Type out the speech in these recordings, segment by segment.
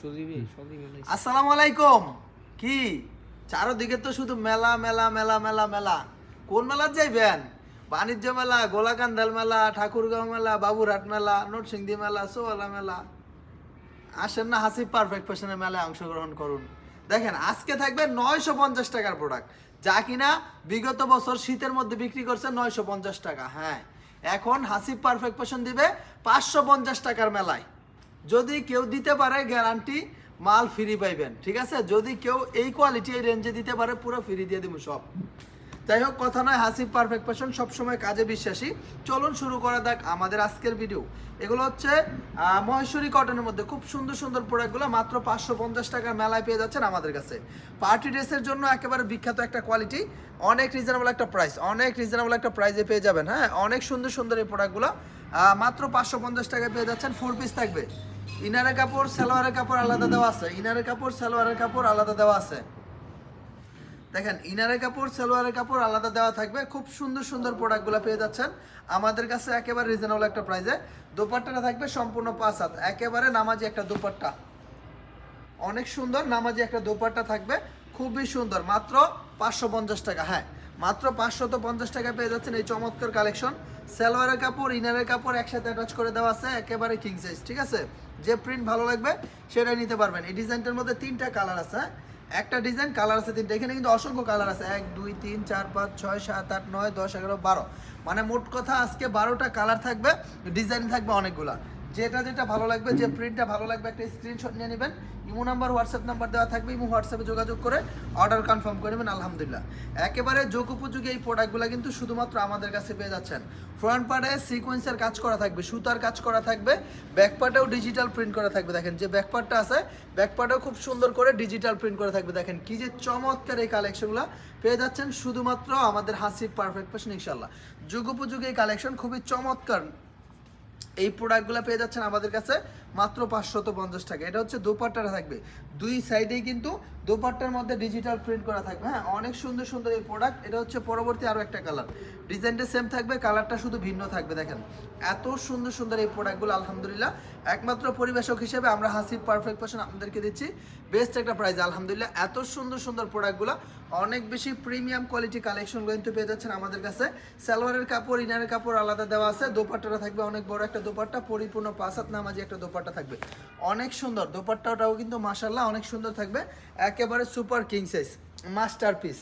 সুদীপে আসসালামু আলাইকুম। কি? চারোদিকে তো শুধু মেলা মেলা মেলা মেলা মেলা। কোন মেলার যাইবেন? বাণিজ্য মেলা, গোলাকান্দাল মেলা, ঠাকুরগাঁও মেলা, বাবুরহাট মেলা, নরসিংদী মেলা, সোয়ালা মেলা। আসেন না হাসি পারফেক্ট ফ্যাশনের মেলায় অংশগ্রহণ করুন। দেখেন, আজকে থাকবে নয়শো পঞ্চাশ টাকার প্রোডাক্ট যা কিনা বিগত বছর শীতের মধ্যে বিক্রি করছে নয়শো পঞ্চাশ টাকা হ্যাঁ। এখন হাসি পারফেক্ট ফ্যাশন দিবে পাঁচশো পঞ্চাশ টাকার মেলায়। যদি কেউ দিতে পারে গ্যারান্টি মাল ফ্রি পাইবেন, ঠিক আছে? যদি কেউ এই কোয়ালিটি এই রেঞ্জে দিতে পারে, পুরো ফ্রি দিয়ে দিব সব। যাই হোক, কথা নয়, হাসিব পারফেক্ট ফ্যাশন সবসময় কাজে বিশ্বাসী। চলুন শুরু করা যাক আমাদের আজকের ভিডিও এগুলো হচ্ছে মহেশ্বরী কটনের মধ্যে। খুব সুন্দর সুন্দর প্রোডাক্টগুলো মাত্র পাঁচশো পঞ্চাশ টাকার মেলায় পেয়ে যাচ্ছেন আমাদের কাছে। পার্টি ড্রেসের জন্য একেবারে বিখ্যাত একটা কোয়ালিটি অনেক রিজনেবল একটা প্রাইস অনেক রিজনেবল একটা প্রাইসে পেয়ে যাবেন হ্যাঁ? অনেক সুন্দর সুন্দর এই প্রোডাক্টগুলো মাত্র পাঁচশো পঞ্চাশ টাকায় পেয়ে যাচ্ছেন ফোর পিস থাকবে। ইনারের কাপড়, সালোয়ারের কাপড় আলাদা দেওয়া আছে। ইনারের কাপড়, সালোয়ারের কাপড় আলাদা দেওয়া আছে। দেখেন, ইনারের কাপড়, সালোয়ারের কাপড় আলাদা দেওয়া থাকবে। খুব সুন্দর সুন্দর প্রোডাক্টগুলো পেয়ে যাচ্ছেন। আমাদের কাছে একেবারে রিজনেবল একটা প্রাইসে দোপাট্টাটা থাকবে সম্পূর্ণ পাঁচ হাত। একেবারে নামাজি একটা দোপাট্টা। অনেক সুন্দর, নামাজি একটা দোপাট্টা থাকবে। খুবই সুন্দর। মাত্র পাঁচশো পঞ্চাশ টাকা হ্যাঁ। মাত্র পাঁচশত পঞ্চাশ টাকা পেয়ে যাচ্ছেন এই চমৎকার কালেকশন। সালোয়ারের কাপড়, ইনারের কাপড় একসাথে অ্যাটাচ করে দেওয়া আছে, একেবারে কিং সাইজ ঠিক আছে? যে প্রিন্ট ভালো লাগবে, সেটাই নিতে পারবেন। এই ডিজাইনটার মধ্যে তিনটা কালার আছে হ্যাঁ? একটা ডিজাইন কালার আছে তিনটা। এখানে কিন্তু অসংখ্য কালার আছে। এক, দুই, তিন, চার, পাঁচ, ছয়, সাত, আট, নয়, দশ, এগারো, বারো। মানে মোট কথা আজকে বারোটা কালার থাকবে ডিজাইন থাকবে অনেকগুলা। যেটা যেটা ভালো লাগবে, যে প্রিন্টটা ভালো লাগবে, একটা স্ক্রিনশট নিয়ে নেবেন। ইমো নাম্বার হোয়াটসঅ্যাপ নাম্বার দেওয়া থাকবে, ইমো হোয়াটসঅ্যাপে যোগাযোগ করে অর্ডার কনফার্ম করে নেবেন, আলহামদুলিল্লাহ। একেবারে যোগ উপযোগী এই প্রোডাক্টগুলো কিন্তু শুধুমাত্র আমাদের কাছে পেয়ে যাচ্ছেন। ফ্রন্ট পার্টে সিকোয়েন্সের কাজ করা থাকবে, সুতার কাজ করা থাকবে ব্যাক পার্টেও ডিজিটাল প্রিন্ট করা থাকবে, দেখেন যে ব্যাক পার্টটা আছে ব্যাক পার্টেও খুব সুন্দর করে ডিজিটাল প্রিন্ট করা থাকবে, দেখেন কি যে চমৎকার এই কালেকশনগুলো পেয়ে যাচ্ছেন, শুধুমাত্র আমাদের হাসি পারফেক্ট ফ্যাশন ইনশাল্লাহ যুগ উপযোগী এই কালেকশন খুবই চমৎকার এই প্রোডাক্টগুলো পেয়ে যাচ্ছেন আমাদের কাছে মাত্র পাঁচশত পঞ্চাশ টাকা। এটা হচ্ছে দোপাট্টাটা থাকবে। দুই সাইডেই কিন্তু দোপাট্টার মধ্যে ডিজিটাল প্রিন্ট করা থাকবে হ্যাঁ? অনেক সুন্দর সুন্দর এই প্রোডাক্ট এটা হচ্ছে পরবর্তী আরও একটা কালার ডিজাইনটা সেম থাকবে কালারটা শুধু ভিন্ন থাকবে, দেখেন। এত সুন্দর সুন্দর এই প্রোডাক্টগুলো আলহামদুলিল্লাহ। একমাত্র পরিবেশক হিসেবে আমরা হাসিব পারফেক্ট পার্সন আপনাদেরকে দিচ্ছি। বেস্ট একটা প্রাইস আলহামদুলিল্লাহ। এত সুন্দর সুন্দর প্রোডাক্টগুলো অনেক বেশি প্রিমিয়াম কোয়ালিটি কালেকশনগুলো কিন্তু পেয়ে যাচ্ছেন আমাদের কাছে। সালোয়ারের কাপড়, ইনারের কাপড় আলাদা দেওয়া আছে। দোপাট্টাটা থাকবে অনেক বড় একটা দোপাট্টা, পরিপূর্ণ পাঁচাত নামাজি একটা দোপাট্টা থাকবে। অনেক সুন্দর, দোপাট্টাটাও কিন্তু মাসাল্লাহ অনেক সুন্দর থাকবে। একেবারে super king size masterpiece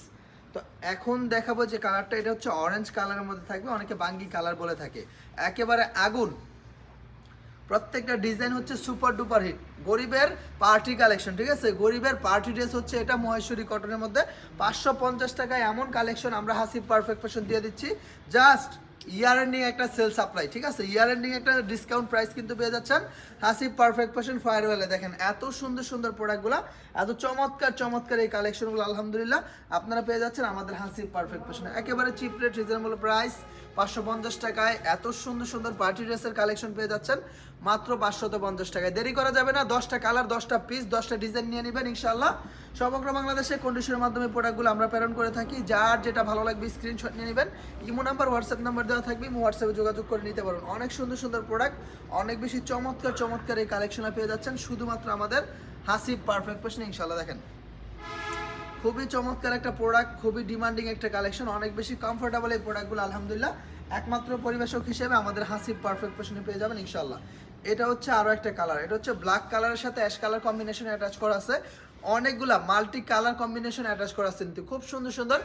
তো এখন দেখাবো যে কালারটা, এটা হচ্ছে অরেঞ্জ কালারের মধ্যে থাকবে, অনেকে বাঙ্গি কালার বলে থাকে। একেবারে আগুন। প্রত্যেকটা ডিজাইন হচ্ছে সুপার ডুপার হিট। গরিবের পার্টি কালেকশন, ঠিক আছে? গরিবের পার্টি ড্রেস হচ্ছে এটা মহেশ্বরী কটনের মধ্যে। পাঁচশো পঞ্চাশ টাকায় এমন কালেকশন আমরা হাসি পারফেক্ট ফ্যাশন দিয়ে দিচ্ছি। জাস্ট ইয়ার এন্ডিং একটা সেল সাপ্লাই ঠিক আছে? ইয়ার এন্ডিং একটা ডিসকাউন্ট প্রাইস কিন্তু পেয়ে যাচ্ছেন। হাসি পারফেক্ট ফ্যাশন ফায়ারওয়েলে দেখেন, এত সুন্দর সুন্দর প্রোডাক্টগুলো এত চমৎকার চমৎকার এই কালেকশনগুলো আলহামদুলিল্লাহ, আপনারা পেয়ে যাচ্ছেন আমাদের হাসি পারফেক্ট ফ্যাশন একেবারে চিপ রেট রিজনেবল প্রাইস পাঁচশো পঞ্চাশ টাকায় এত সুন্দর সুন্দর পার্টি ড্রেসের কালেকশন পেয়ে যাচ্ছেন, মাত্র পাঁচশত পঞ্চাশ টাকায়। দেরি করা যাবে না, দশটা কালার দশটা পিস দশটা ডিজাইন নিয়ে নেবেন ইনশাল্লাহ সমগ্র বাংলাদেশে কন্ডিশনের মাধ্যমে প্রোডাক্টগুলো আমরা প্রেরণ করে থাকি। যার যেটা ভালো লাগবে স্ক্রিনশট নিয়ে নেবেন। ইমো নাম্বার হোয়াটসঅ্যাপ নাম্বার দেওয়া থাকবে। ইমো হোয়াটসঅ্যাপে যোগাযোগ করে নিতে পারবেন অনেক সুন্দর সুন্দর প্রোডাক্ট অনেক বেশি চমৎকার চমৎকার এই কালেকশনে পেয়ে যাচ্ছেন। শুধুমাত্র আমাদের হাসিব পারফেক্ট পেশন ইনশাল্লাহ দেখেন। খুবই চমৎকার একটা প্রোডাক্ট খুবই ডিমান্ডিং একটা কালেকশন অনেক বেশি কমফোর্টেবল এই প্রোডাক্টগুলো আলহামদুলিল্লাহ। একমাত্র পরিবেশক হিসেবে আমাদের হাসিব পারফেক্ট পেশনে পেয়ে যাবেন ইনশাল্লাহ এটা হচ্ছে আরও একটা কালার এটা হচ্ছে ব্ল্যাক কালারের সাথে অ্যাশ কালার কম্বিনেশন অ্যাটাচ করা আছে। অনেকগুলা মাল্টি কালার কম্বিনেশন অ্যাটাচ করা আছে কিন্তু খুব সুন্দর সুন্দর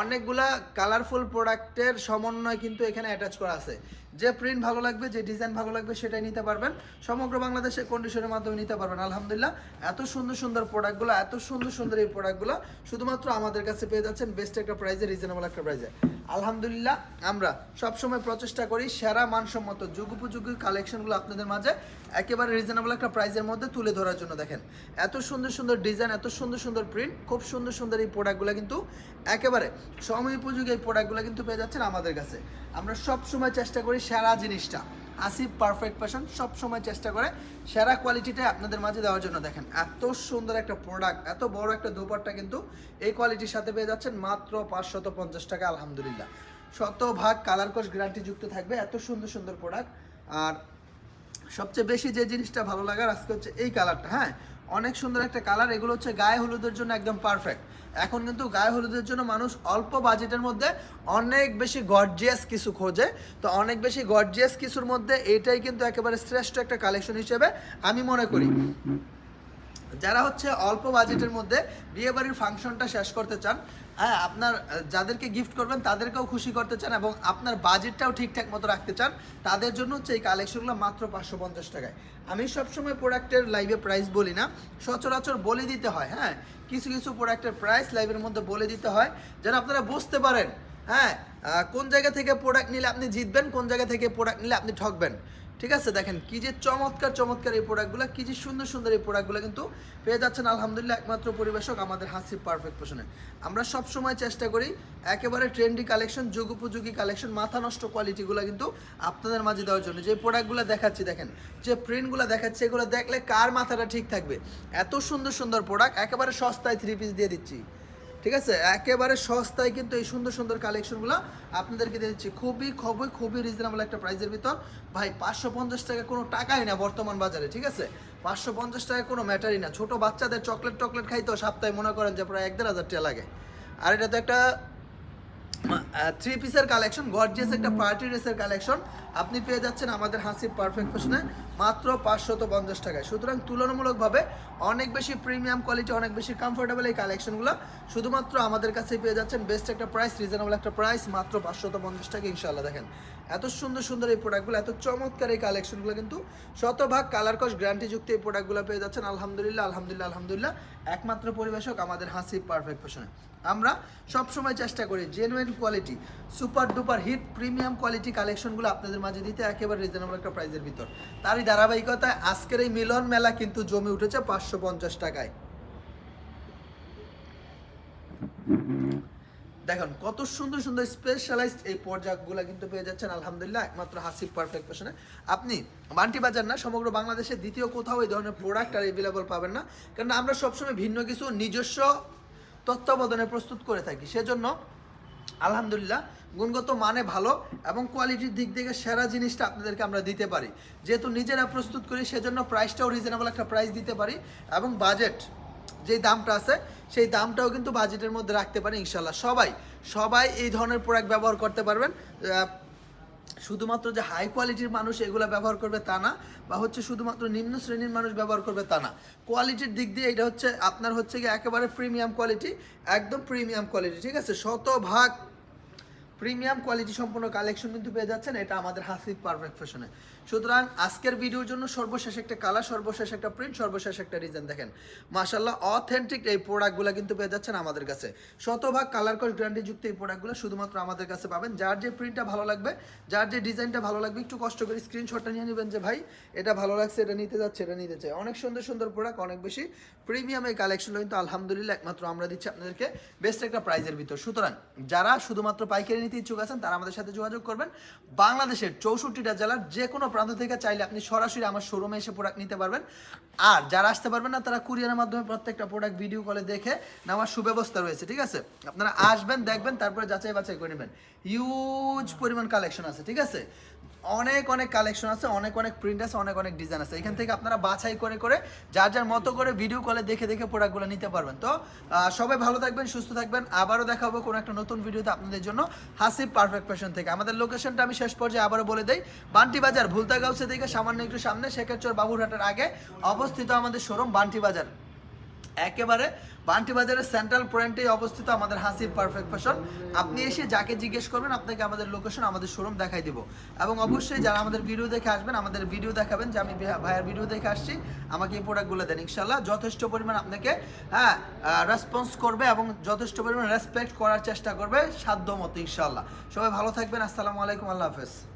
অনেকগুলা কালারফুল প্রোডাক্টের সমন্বয় কিন্তু এখানে অ্যাটাচ করা আছে। যে প্রিন্ট ভালো লাগবে, যে ডিজাইন ভালো লাগবে সেটাই নিতে পারবেন। সমগ্র বাংলাদেশে কন্ডিশনের মাধ্যমে নিতে পারবেন। আলহামদুলিল্লাহ, এত সুন্দর সুন্দর প্রোডাক্টগুলো এত সুন্দর সুন্দর এই প্রোডাক্টগুলো শুধুমাত্র আমাদের কাছে পেয়ে যাচ্ছেন বেস্ট একটা প্রাইজে রিজনেবল একটা প্রাইজে আলহামদুলিল্লাহ, আমরা সবসময় প্রচেষ্টা করি সেরা মানসম্মত যুগ উপযোগী কালেকশনগুলো আপনাদের মাঝে একেবারে রিজনেবল একটা প্রাইজের মধ্যে তুলে ধরার জন্য দেখেন। এত সুন্দর সুন্দর ডিজাইন এত সুন্দর সুন্দর প্রিন্ট খুব সুন্দর সুন্দর এই প্রোডাক্টগুলো কিন্তু একেবারে সময় উপযোগী এই প্রোডাক্টগুলো কিন্তু পেয়ে যাচ্ছেন আমাদের কাছে। আমরা সব সময় চেষ্টা করি সেরা জিনিসটা। আসিফ পারফেক্ট ফ্যাশন সব সময় চেষ্টা করে সেরা কোয়ালিটিটা আপনাদের মাঝে দেওয়ার জন্য দেখেন। এত সুন্দর একটা প্রোডাক্ট এত বড় একটা দোপাট্টা কিন্তু এই কোয়ালিটির সাথে পেয়ে যাচ্ছেন মাত্র পাঁচশত পঞ্চাশ টাকা, আলহামদুলিল্লাহ। শতভাগ কালার কোর্স গ্যারান্টি যুক্ত থাকবে এত সুন্দর সুন্দর প্রোডাক্ট আর সবচেয়ে বেশি যে জিনিসটা ভালো লাগার আজকে হচ্ছে এই কালারটা হ্যাঁ? অনেক সুন্দর একটা কালার এগুলো হচ্ছে গায়ে হলুদের জন্য একদম পারফেক্ট এখন কিন্তু গায়ে হলুদের জন্য মানুষ অল্প বাজেটের মধ্যে অনেক বেশি গর্জিয়াস কিছু খোঁজে। তো অনেক বেশি গর্জিয়াস কিছুর মধ্যে এটাই কিন্তু একেবারে শ্রেষ্ঠ একটা কালেকশন হিসেবে আমি মনে করি। যারা হচ্ছে অল্প বাজেটের মধ্যে বিয়ে বাড়ির ফাংশনটা শেষ করতে চান হ্যাঁ আপনার, যাদেরকে গিফট করবেন, তাদেরকেও খুশি করতে চান এবং আপনার বাজেটটাও ঠিকঠাক মতো রাখতে চান, তাদের জন্য হচ্ছে এই কালেকশনগুলো মাত্র পাঁচশো পঞ্চাশ টাকায়। আমি সবসময় প্রোডাক্টের লাইভে প্রাইস বলি না, সচরাচর বলে দিতে হয় হ্যাঁ কিছু কিছু প্রোডাক্টের প্রাইস লাইভের মধ্যে বলে দিতে হয়, যেন আপনারা বুঝতে পারেন হ্যাঁ কোন জায়গা থেকে প্রোডাক্ট নিলে আপনি জিতবেন, কোন জায়গা থেকে প্রোডাক্ট নিলে আপনি ঠকবেন। ঠিক আছে? দেখেন, কি যে চমৎকার চমৎকার এই প্রোডাক্টগুলো কি যে সুন্দর সুন্দর এই প্রোডাক্টগুলো কিন্তু পেয়ে যাচ্ছেন আলহামদুলিল্লাহ একমাত্র পরিবেশক আমাদের হাসি পারফেক্ট পোষণে আমরা সব সময় চেষ্টা করি একেবারে ট্রেন্ডি কালেকশন যুগোপযোগী কালেকশন মাথা নষ্ট কোয়ালিটিগুলো কিন্তু আপনাদের মাঝে দেওয়ার জন্য। যে প্রোডাক্টগুলো দেখাচ্ছি, দেখেন, যে প্রিন্টগুলো দেখাচ্ছি, এগুলো দেখলে কার মাথাটা ঠিক থাকবে? এত সুন্দর সুন্দর প্রোডাক্ট একেবারে সস্তায় থ্রি পিস দিয়ে দিচ্ছি। ঠিক আছে? একেবারে সস্তায় কিন্তু এই সুন্দর সুন্দর কালেকশনগুলো আপনাদেরকে দিচ্ছি। খুবই খুবই খুবই রিজনেবল একটা প্রাইসের ভিতর। ভাই, পাঁচশো পঞ্চাশ টাকা কোনো টাকাই না বর্তমান বাজারে, ঠিক আছে? পাঁচশো পঞ্চাশ টাকা কোনো ম্যাটারই না। ছোট বাচ্চাদের চকলেট টকলেট খাইতো সপ্তাহে মনে করেন যে প্রায় এক দেড় হাজার টাকা লাগে। আর এটা তো একটা থ্রি পিসের কালেকশন গর্জিয়াস একটা পার্টি ড্রেসের কালেকশন আপনি পেয়ে যাচ্ছেন আমাদের হাসির পারফেক্ট ফ্যাশনে মাত্র পাঁচশত পঞ্চাশ টাকায়। সুতরাং তুলনামূলকভাবে অনেক বেশি প্রিমিয়াম কোয়ালিটি অনেক বেশি কমফোর্টেবল এই কালেকশনগুলো শুধুমাত্র আমাদের কাছেই পেয়ে যাচ্ছেন। বেস্ট একটা প্রাইস রিজনেবল একটা প্রাইস মাত্র পাঁচশত পঞ্চাশ টাকা ইনশাল্লাহ দেখেন। এত সুন্দর সুন্দর এই প্রোডাক্টগুলো এত চমৎকার এই কালেকশনগুলো কিন্তু শতভাগ কালার কস গ্যারান্টিযুক্ত এই প্রোডাক্টগুলো পেয়ে যাচ্ছেন। আলহামদুলিল্লাহ আলহামদুলিল্লাহ আলহামদুলিল্লাহ। একমাত্র পরিবেশক আমাদের হাসি পারফেক্ট ফ্যাশনে আমরা সবসময় চেষ্টা করি genuine quality super duper hit premium quality কালেকশনগুলো আপনাদের মাঝে দিতে একেবারে রিজনেবল একটা প্রাইসের ভিতর। তারই ধারাবাহিকতায় আজকের এই মিলন মেলা কিন্তু জমে উঠেছে পাঁচশো পঞ্চাশ টাকায়। দেখুন, কত সুন্দর সুন্দর স্পেশালাইজড এই পর্যায়গুলো কিন্তু পেয়ে যাচ্ছেন, আলহামদুলিল্লাহ, একমাত্র হাসিব পারফেক্ট ফ্যাশনে আপনি মান্টি বাজার না, সমগ্র বাংলাদেশে দ্বিতীয় কোথাও এই ধরনের প্রোডাক্ট আর অ্যাভেলেবল পাবেন না। কারণ আমরা সবসময় ভিন্ন কিছু নিজস্ব তত্ত্বাবধানে প্রস্তুত করে থাকি। সেজন্য আলহামদুলিল্লাহ গুণগত মানে ভালো এবং কোয়ালিটির দিক থেকে সেরা জিনিসটা আপনাদেরকে আমরা দিতে পারি। যেহেতু নিজেরা প্রস্তুত করি, সেজন্য প্রাইসটাও রিজনেবল একটা প্রাইস দিতে পারি এবং বাজেট যে দামটা আছে, সেই দামটাও কিন্তু বাজেটের মধ্যে রাখতে পারি ইনশাল্লাহ সবাই সবাই এই ধরনের প্রোডাক্ট ব্যবহার করতে পারবেন। শুধুমাত্র যে হাই কোয়ালিটির মানুষ এগুলো ব্যবহার করবে তা না, বা হচ্ছে শুধুমাত্র নিম্ন শ্রেণির মানুষ ব্যবহার করবে তা না। কোয়ালিটির দিক দিয়ে এটা হচ্ছে আপনার হচ্ছে গিয়ে একেবারে প্রিমিয়াম কোয়ালিটি একদম প্রিমিয়াম কোয়ালিটি ঠিক আছে? শতভাগ প্রিমিয়াম কোয়ালিটি সম্পূর্ণ কালেকশন কিন্তু পেয়ে যাচ্ছেন, এটা আমাদের হাসিব পারফেক্ট ফ্যাশনে সুতরাং আজকের ভিডিওর জন্য সর্বশেষ একটা কালার সর্বশেষ একটা প্রিন্ট সর্বশেষ একটা ডিজাইন দেখেন। মাশাল্লাহ অথেন্টিক এই প্রোডাক্টগুলো কিন্তু পেয়ে যাচ্ছেন আমাদের কাছে। শতভাগ কালার কস গ্যারান্টি যুক্ত এই প্রোডাক্টগুলো শুধুমাত্র আমাদের কাছে পাবেন। যার যে প্রিন্টটা ভালো লাগবে, যার যে ডিজাইনটা ভালো লাগবে, একটু কষ্ট করে স্ক্রিনশটটা নিয়ে নেবেন যে, ভাই, এটা ভালো লাগছে, এটা নিতে যাচ্ছে, এটা নিতে চাই। অনেক সুন্দর সুন্দর প্রোডাক্ট অনেক বেশি প্রিমিয়াম এই কালেকশনগুলো কিন্তু আলহামদুলিল্লাহ একমাত্র আমরা দিচ্ছি আপনাদেরকে বেস্ট একটা প্রাইজের ভিতর। সুতরাং যারা শুধুমাত্র পাইকারি নিতে ইচ্ছুক আছেন, তারা আমাদের সাথে যোগাযোগ করবেন। বাংলাদেশের চৌষট্টিটা জেলার যে কোনো প্রান্ত থেকে চাইলে আপনি সরাসরি আমার শোরুমে এসে প্রোডাক্ট নিতে পারবেন। আর যারা আসতে পারবেন না, তারা কুরিয়ারের মাধ্যমে প্রত্যেকটা প্রোডাক্ট ভিডিও কলে দেখে নেওয়ার সুব্যবস্থা রয়েছে, ঠিক আছে? আপনারা আসবেন, দেখবেন, তারপরে যাচাই বাছাই করে নেবেন। হিউজ পরিমাণ কালেকশন আছে, ঠিক আছে? অনেক অনেক কালেকশন আছে, অনেক অনেক প্রিন্ট আছে, অনেক অনেক ডিজাইন আছে। এখান থেকে আপনারা বাছাই করে করে, যার যার মতো করে ভিডিও কলে দেখে দেখে প্রোডাক্টগুলো নিতে পারবেন। তো সবাই ভালো থাকবেন, সুস্থ থাকবেন। আবারও দেখাবো কোনো একটা নতুন ভিডিওতে আপনাদের জন্য। হাসিব পারফেক্ট ফ্যাশন থেকে। আমাদের লোকেশনটা আমি শেষ পর্যায়ে আবারও বলে দেই। বান্টি বাজার ভুলতা গাউসে থেকে সামান্য একটু সামনে, শেখেরচর বাবুরহাটের আগে অবস্থিত আমাদের শোরুম বান্টি বাজার একেবারে বান্টি বাজারের সেন্ট্রাল পয়েন্টে অবস্থিত আমাদের হাসিব পারফেক্ট ফ্যাশন আপনি এসে যাকে জিজ্ঞেস করবেন, আপনাকে আমাদের লোকেশন আমাদের শোরুম দেখাই দিব। এবং অবশ্যই যারা আমাদের ভিডিও দেখে আসবেন, আমাদের ভিডিও দেখাবেন, যে আমি ভাইয়া- ভাইয়ার ভিডিও দেখে আসছি, আমাকে এই প্রোডাক্টগুলো দেন। ইনশাল্লাহ যথেষ্ট পরিমাণ আপনাকে হ্যাঁ রেসপন্স করবে এবং যথেষ্ট পরিমাণ রেসপেক্ট করার চেষ্টা করবে সাধ্য মতো ইনশাল্লাহ সবাই ভালো থাকবেন, আসসালামু আলাইকুম, আল্লাহ হাফেজ।